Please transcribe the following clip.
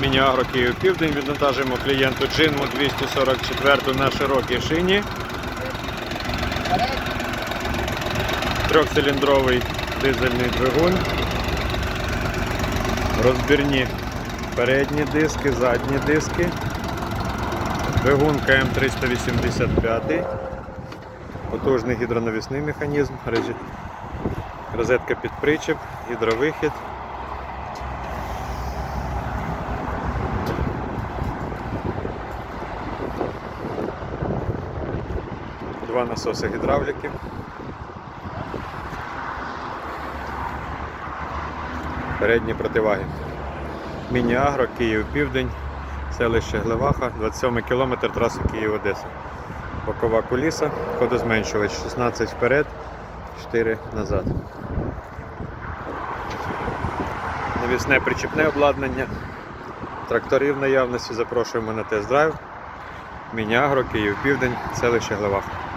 Мініагро Київ Південь. Відвантажуємо клієнту Джинму 244 на широкій шині. Трьохциліндровий дизельний двигун. Розбірні передні диски, задні диски. Двигун КМ385. Потужний гідронавісний механізм. Розетка під причеп, гідровихід. Два насоси гідравліки. Передні противаги. Міні-Агро, Київ Південь, селище Глеваха, 27 км траси Київ-Одеса. Бокова куліса, ходозменшувач 16 вперед, 4 назад. Навісне причіпне обладнання. Тракторів наявності запрошуємо на тест-драйв. Міні-Агро, Київ Південь, селище Глеваха.